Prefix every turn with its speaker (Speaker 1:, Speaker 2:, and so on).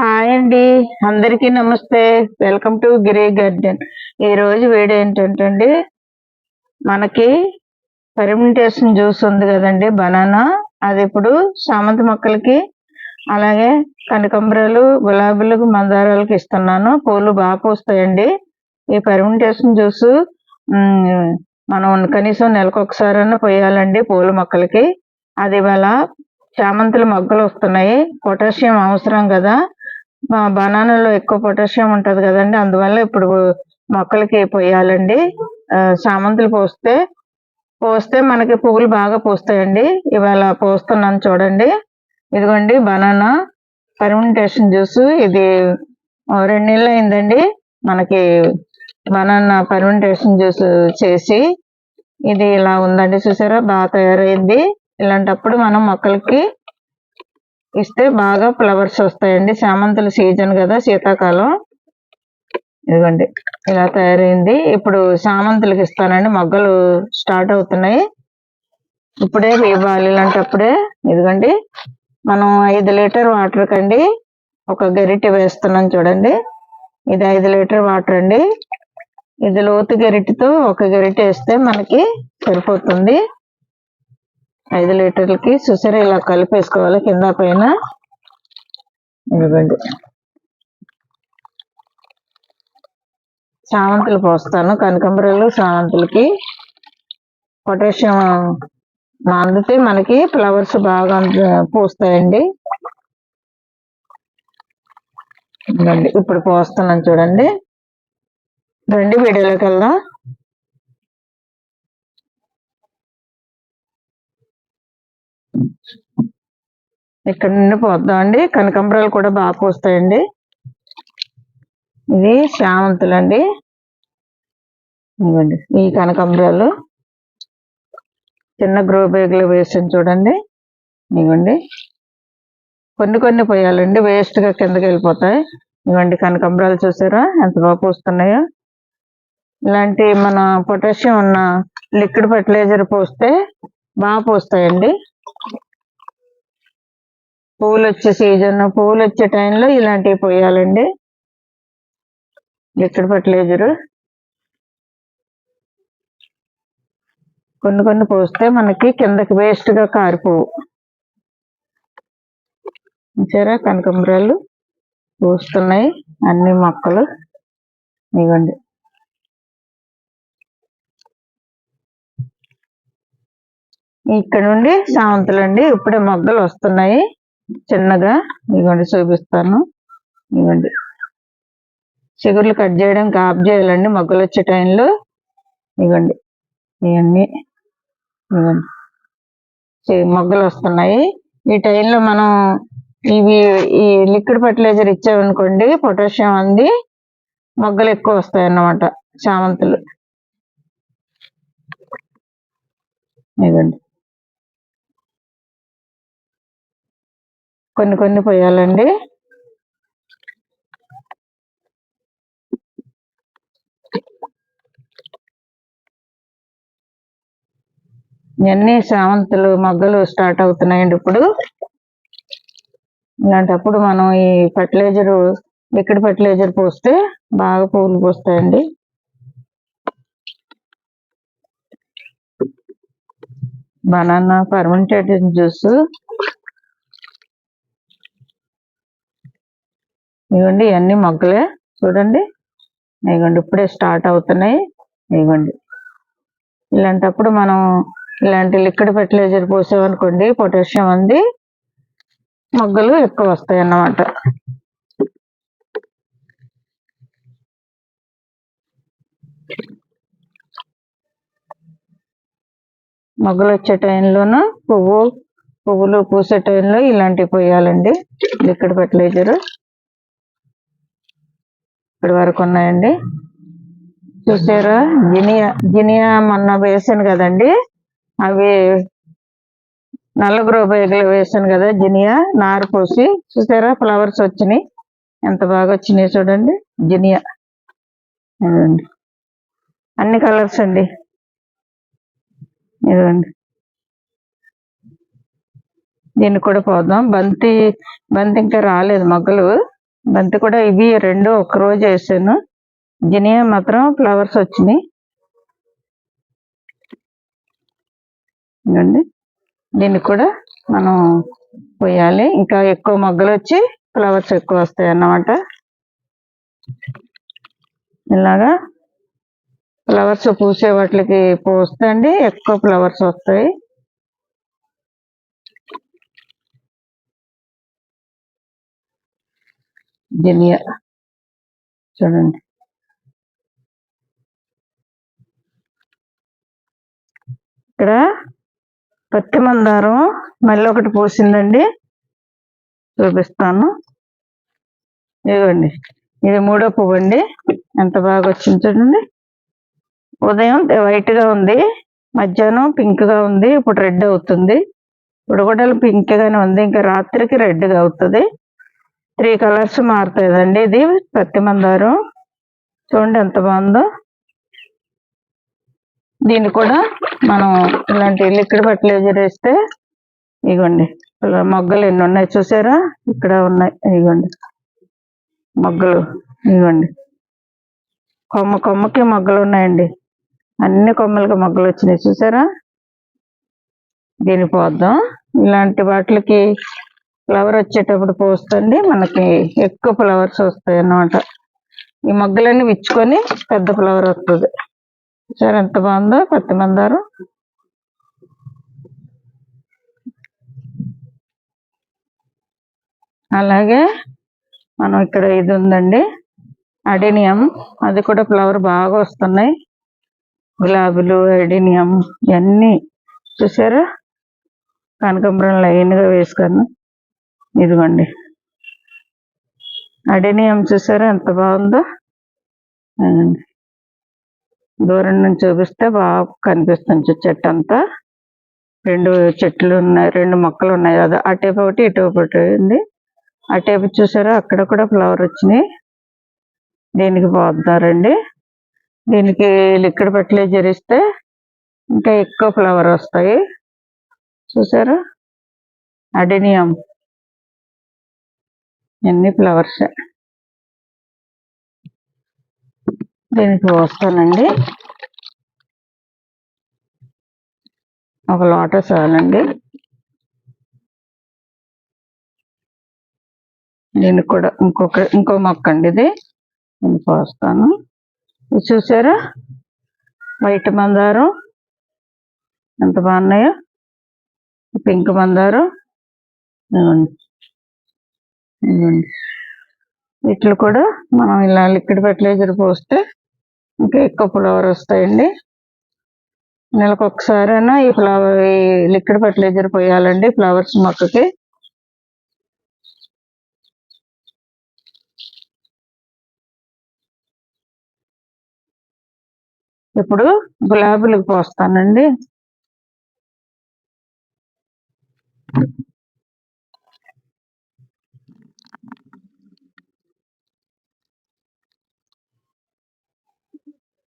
Speaker 1: Hi అండి. అందరికీ నమస్తే. వెల్కమ్ టు గిరి గార్డెన్ ఈరోజు వేడి వీడియో ఏంటంటే అండి మనకి ఫెర్మెంటేషన్ జ్యూస్ ఉంది కదండి బనానా. అది ఇప్పుడు సామంతి మొక్కలకి అలాగే కనకంబరాలు గులాబీలకు మందారాలకు ఇస్తున్నాను. పూలు బాగా పూస్తాయండి. ఈ ఫెర్మెంటేషన్ జ్యూస్ మనం కనీసం నెలకు ఒకసారైనా పోయాలండి పూల మొక్కలకి. అది ఇవాళ చామంతుల మొగ్గలు వస్తున్నాయి. పొటాషియం అవసరం కదా. బనానాలో ఎక్కువ పొటాషియం ఉంటది కదండి. అందువల్ల ఇప్పుడు మొక్కలకి పోయాలండి. చామంతులు పోస్తే పోస్తే మనకి పువ్వులు బాగా పోస్తాయండి. ఇవాళ పోస్తున్నాను చూడండి. ఇదిగోండి బనానా ఫర్మెంటేషన్ జ్యూస్. ఇది రెండు నెలలు అయిందండి. మనకి బనానా పర్మెంటేషన్ జ్యూస్ చేసి ఇది ఇలా ఉందండి చూసారా? బాగా తయారైంది. ఇలాంటప్పుడు మనం మొక్కలకి ఇస్తే బాగా ఫ్లవర్స్ వస్తాయండి. చామంతుల సీజన్ కదా శీతాకాలం. ఇదిగోండి ఇలా తయారైంది. ఇప్పుడు చామంతులకి ఇస్తానండి. మొగ్గలు స్టార్ట్ అవుతున్నాయి. ఇప్పుడే ఇవ్వాలి ఇలాంటప్పుడే. ఇదిగోండి మనం ఐదు లీటర్ వాటర్ కండి ఒక గరిటె వేస్తున్నాం చూడండి. ఇది ఐదు లీటర్ వాటర్ అండి. ఇది లోతు గరిటెతో ఒక గరిటె వేస్తే మనకి సరిపోతుంది. ఐదు లీటర్లకి సుసరి ఇలా కలిపేసుకోవాలి కింద పైన. ఇవ్వండి చామంతులు పోస్తాను. కనకంబరాలు చామంతులకి పొటాషియం అందితే మనకి ఫ్లవర్స్ బాగా పూస్తాయండి. ఇప్పుడు పోస్తున్నాను చూడండి. రెండు వీడియోలోకి వెళ్దాం. ఇక్కడ నుండి పోద్దామండి కనకంబరాలు కూడా బాగా పోస్తాయండి. ఇది శామంతులు అండి ఇవ్వండి ఈ కనకంబరాలు. చిన్న గ్రో బ్యాగ్లో వేసాను చూడండి. ఇవ్వండి. కొన్ని కొన్ని పోయాలండి. వేస్ట్గా కిందకి వెళ్ళిపోతాయి. ఇవ్వండి కనకంబరాలు చూసారా? ఎంత బాగా పూస్తున్నాయో. ఇలాంటి మన పొటాషియం ఉన్న లిక్విడ్ ఫర్టిలైజర్ పోస్తే బాగా పోస్తాయండి. పూలు వచ్చే సీజన్ పూలు వచ్చే టైంలో ఇలాంటివి పోయాలండి. ఎక్కడ పట్టలేదు కొన్ని కొన్ని పోస్తే మనకి కిందకి వేస్ట్గా కారిపోవు. చూసారా కనకంబరాలు? పూస్తున్నాయి అన్ని మొక్కలు. ఇవ్వండి ఇక్కడ నుండి సావంతులు అండి ఇప్పుడే మొగ్గలు వస్తున్నాయి. చిన్నగా ఇవ్వండి చూపిస్తాను. ఇవ్వండి చిగుర్లు కట్ చేయడానికి ఆఫ్ చేయాలండి మొగ్గలు వచ్చే టైంలో. ఇవ్వండి ఇవన్నీ. ఇవ్వండి మొగ్గలు వస్తున్నాయి. ఈ టైంలో మనం ఇవి ఈ లిక్విడ్ ఫర్టిలైజర్ ఇచ్చామనుకోండి పొటాషియం అంది. మొగ్గలు ఎక్కువ వస్తాయి అన్నమాట చామంతులు. ఇదండి కొన్ని కొన్ని పోయాలండి. ఇవన్నీ సామంతులు మొగ్గలు స్టార్ట్ అవుతున్నాయండి ఇప్పుడు. ఇలాంటప్పుడు మనం ఈ ఫర్టిలైజర్ లిక్విడ్ ఫర్టిలైజర్ పోస్తే బాగా పువ్వులు పోస్తాయండి. బనానా ఫర్మెంటేటెడ్ జ్యూస్ ఇవ్వండి ఇవన్నీ మొగ్గలే. చూడండి. ఇవ్వండి ఇప్పుడే స్టార్ట్ అవుతున్నాయి. ఇవ్వండి ఇలాంటప్పుడు మనం ఇలాంటి లిక్విడ్ ఫెర్టిలైజర్ పోసామనుకోండి పొటాషియం అంది మొగ్గలు ఎక్కువ వస్తాయి అన్నమాట మొగ్గలు వచ్చే టైంలోనూ పువ్వు పువ్వులు పూసే టైంలో ఇలాంటివి పోయాలండి లిక్విడ్ ఫెర్టిలైజర్ ఇప్పటి వరకు ఉన్నాయండి. చూసారా? జినియా జినియా మొన్న వేసాను కదండి. అవి నల్ల గ్రో వేసాను కదా జినియా నారు పోసి. చూసారా? ఫ్లవర్స్ వచ్చినాయి. ఎంత బాగా వచ్చినాయి చూడండి. జినియా అన్ని కలర్స్ అండి. ఇదండి దీన్ని కూడా పోదాం బంతి బంతి ఇంకా రాలేదు మొగ్గలు. బంతి కూడా ఇవి రెండు ఒక రోజు వేసాను. జినియా మాత్రం ఫ్లవర్స్ వచ్చినాయి. ఇదిగోండి. దీన్ని కూడా మనం పోయాలి. ఇంకా ఎక్కువ మొగ్గలు వచ్చి ఫ్లవర్స్ ఎక్కువ వస్తాయి అన్నమాట. ఇలాగా ఫ్లవర్స్ పూసే వాటికి పోస్తే అండి ఎక్కువ ఫ్లవర్స్ వస్తాయి. జినియా చూడండి. ఇక్కడ పత్తి మందారం మళ్ళీ ఒకటి పూసిందండి. చూపిస్తాను. ఇదిగోండి. ఇది మూడో పువ్వు అండి. ఎంత బాగా వచ్చింది చూడండి. ఉదయం వైట్గా ఉంది. మధ్యాహ్నం పింక్గా ఉంది. ఇప్పుడు రెడ్ అవుతుంది. ఇప్పుడు కూడా పింక్గానే ఉంది. ఇంకా రాత్రికి రెడ్గా అవుతుంది. త్రీ కలర్స్ మారుతుందండి ఇది పత్తి మందారం. చూడండి ఎంత బాగుందో. దీన్ని కూడా మనం ఇలాంటి లిక్విడ్ ఫర్టిలైజర్ వేస్తే ఇగోండి. ఇలా మొగ్గలు ఎన్ని ఉన్నాయి చూసారా? ఇక్కడ ఉన్నాయి. ఇగోండి. మొగ్గలు. ఇగోండి. కొమ్మ కొమ్మకి మొగ్గలు ఉన్నాయండి. అన్ని కొమ్మలకి మొగ్గలు వచ్చినాయి. చూసారా? దీన్ని పోద్దాం. ఇలాంటి వాటికి ఫ్లవర్ వచ్చేటప్పుడు పోస్తుంది మనకి ఎక్కువ ఫ్లవర్స్ వస్తాయి అన్నమాట ఈ మొగ్గలన్నీ విచ్చుకొని పెద్ద ఫ్లవర్ వస్తుంది. సరే ఎంత బాగుందో? పత్తి మందారం. అలాగే మనం ఇక్కడ ఇది ఉందండి. అడేనియం. అది కూడా ఫ్లవర్ బాగా వస్తున్నాయి. గులాబీలు అడేనియం ఇవన్నీ. చూసారా? కనకంబరం లైన్గా వేసుకున్నాను ఇదిగోండి. అడేనియం చూసారా? ఎంత బాగుందో? దూరం నుంచి చూపిస్తే బాగా కనిపిస్తుంది చెట్టు అంతా. రెండు చెట్లు ఉన్నాయి రెండు మొక్కలు ఉన్నాయి. కదా అటేపు ఒకటి ఇటువైపు ఒకటి ఉంది. అటేపు చూసారా? అక్కడ కూడా ఫ్లవర్ వచ్చినాయి. దీనికి పోతున్నారండి. దీనికి లిక్విడ్ ఫర్టిలైజర్ జరిస్తే ఇంకా ఎక్కువ ఫ్లవర్ వస్తాయి. చూసారా? అడినియం. ఎన్ని ఫ్లవర్స్. దీనికి పోస్తానండి ఒక లోటస్ చాలండి. దీనికి కూడా ఇంకొక ఇంకో మొక్క అండి ఇది. దీన్ని పోస్తాను ఇది చూసారా? వైట్ మందారం. ఎంత బాగున్నాయో? పింక్ మందారం. ఇదిగోండి. కూడా మనం ఇలా లిక్విడ్ ఫర్టిలైజర్ పోస్తే ఇంకా ఎక్కువ ఫ్లవర్ వస్తాయండి. నెలకు ఒకసారైనా ఈ ఫ్లవర్ ఈ లిక్విడ్ ఫర్టిలైజర్ పోయాలండి ఫ్లవర్స్ మొక్కకి. ఇప్పుడు గులాబీలకు పోస్తానండి.